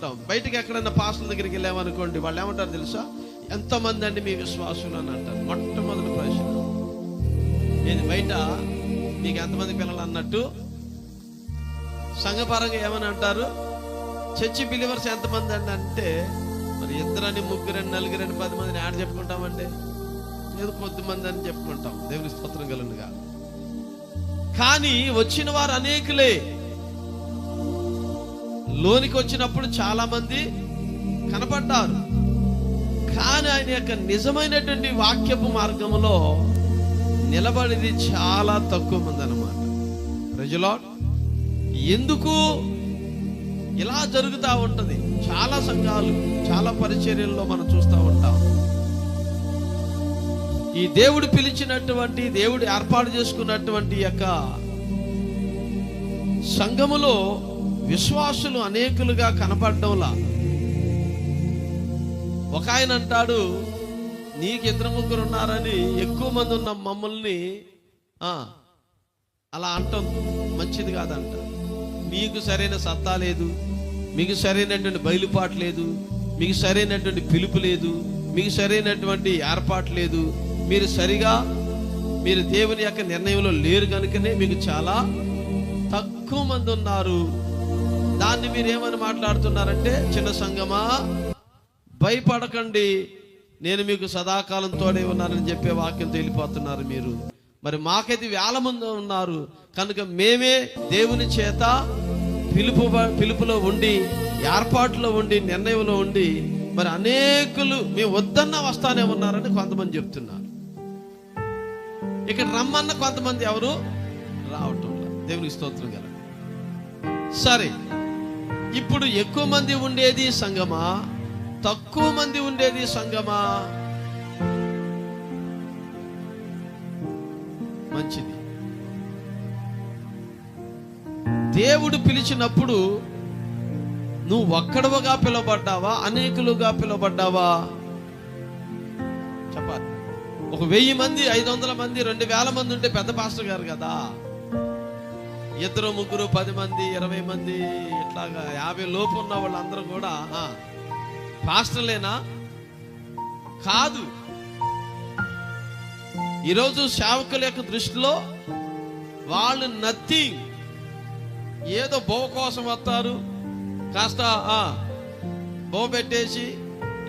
బయటకు ఎక్కడన్నా ఎక్కడైనా పాస్టల్ దగ్గరికి వెళ్ళామనుకోండి వాళ్ళు ఏమంటారు తెలుసా? ఎంతమంది అండి మీ విశ్వాసులు అని అంటారు. మొట్టమొదటి ప్రశ్న. ఇది బయట మీకు ఎంతమంది పిల్లలు అన్నట్టు? సంఘపరంగా ఏమని అంటారు? చర్చి బిలీవర్స్ ఎంతమంది అండి అంటే మరి ఇద్దరని ముగ్గురని నలుగురని పది మందిని ఆడ చెప్పుకుంటామండి? ఏదో కొద్ది మంది అని చెప్పుకుంటాం. దేవుని స్తోత్రం కలుగునుగా. కానీ వచ్చిన వారు అనేకులే. లోనికి వచ్చినప్పుడు చాలా మంది కనపడ్డారు. కానీ ఆయన యొక్క నిజమైనటువంటి వాక్యపు మార్గంలో నిలబడిది చాలా తక్కువ మంది అనమాట ప్రజలో ఎందుకు? ఇలా జరుగుతూ ఉంటుంది. చాలా సంఘాలు చాలా పరిచర్యల్లో మనం చూస్తూ ఉంటాం. ఈ దేవుడు పిలిచినటువంటి దేవుడు ఏర్పాటు చేసుకున్నటువంటి యొక్క సంఘములో విశ్వాసులు అనేకులుగా కనపడడంలా ఒక ఆయన అంటాడు నీకు ఇద్దరు ముగ్గురు ఉన్నారని ఎక్కువ మంది ఉన్న మమ్మల్ని అలా అంటాం. మంచిది కాదంట. మీకు సరైన సత్తా లేదు మీకు సరైనటువంటి బయలుపాటు లేదు మీకు సరైనటువంటి పిలుపు లేదు మీకు సరైనటువంటి ఏర్పాటు లేదు. మీరు సరిగా మీరు దేవుని యొక్క నిర్ణయంలో లేరు కనుకనే మీకు చాలా తక్కువ మంది ఉన్నారు. దాన్ని మీరు ఏమని మాట్లాడుతున్నారంటే చిన్న సంగమా భయపడకండి. నేను మీకు సదాకాలం తోడే ఉన్నానని చెప్పే వాక్యం తెలిపోతున్నారు మీరు. మరి మాకైతే వేల మంది ఉన్నారు. కనుక మేమే దేవుని చేత పిలుపు పిలుపులో ఉండి ఏర్పాటులో ఉండి నిర్ణయంలో ఉండి మరి అనేకులు మేము వద్దన్న వస్తానే ఉన్నారని కొంతమంది చెప్తున్నారు. ఇక్కడ రమ్మన్న కొంతమంది ఎవరు? రావటం దేవునికి స్తోత్రం కదా సరే. ఇప్పుడు ఎక్కువ మంది ఉండేది సంగమా తక్కువ మంది ఉండేది సంగమా మంచిది. దేవుడు పిలిచినప్పుడు నువ్వు ఒక్కడవగా పిలువబడ్డావా? అనేకులుగా పిలువబడ్డావా? చెప్పాలి. ఒక వెయ్యి మంది ఐదు వందల మంది రెండు వేల మంది ఉంటే పెద్ద పాస్టర్ గారు కదా? ఇద్దరు ముగ్గురు పది మంది ఇరవై మంది ఇట్లాగా యాభై లోపు ఉన్న వాళ్ళందరూ కూడా పాస్టర్లేనా? కాదు. ఈరోజు సేవకుల యొక్క దృష్టిలో వాళ్ళు నథింగ్. ఏదో బో కోసం వస్తారు. కాస్త బో పెట్టేసి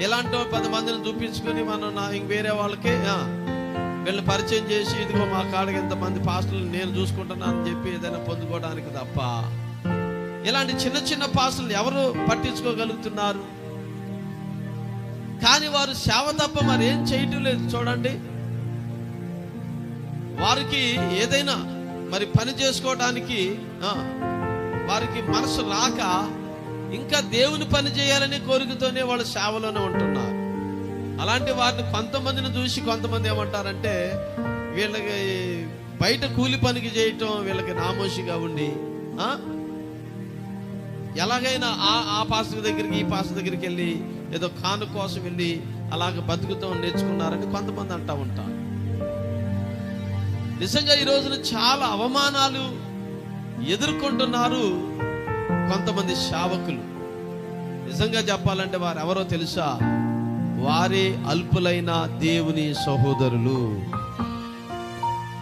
ఇలాంటి పది మందిని చూపించుకొని మనం నా ఇంక వేరే వాళ్ళకి ఆ, వీళ్ళని పరిచయం చేసి ఇదిగో మా కాడకి ఇంతమంది పాస్టర్లు నేను చూసుకుంటున్నాను అని చెప్పి ఏదైనా పొందుకోవడానికి తప్ప. ఇలాంటి చిన్న చిన్న పాస్టర్లు ఎవరు పట్టించుకోగలుగుతున్నారు? కానీ వారు సేవ తప్ప మరి ఏం చేయటం లేదు చూడండి. వారికి ఏదైనా మరి పని చేసుకోవడానికి వారికి మనసు రాక ఇంకా దేవుని పని చేయాలనే కోరికతోనే వాళ్ళు సేవలోనే ఉంటున్నారు. అలాంటి వారిని కొంతమందిని చూసి కొంతమంది ఏమంటారంటే వీళ్ళకి బయట కూలి పనికి చేయటం వీళ్ళకి నామోషిగా ఉండి ఎలాగైనా ఆ ఆ పాస్టర్ దగ్గరికి ఈ పాస్టర్ దగ్గరికి వెళ్ళి ఏదో కాను కోసం వెళ్ళి అలాగ బతుకుతాం నేర్చుకున్నారని కొంతమంది అంటా ఉంటారు. నిజంగా ఈ రోజున చాలా అవమానాలు ఎదుర్కొంటున్నారు కొంతమంది శావకులు. నిజంగా చెప్పాలంటే వారు ఎవరో తెలుసా? వారే అల్పులైన దేవుని సహోదరులు.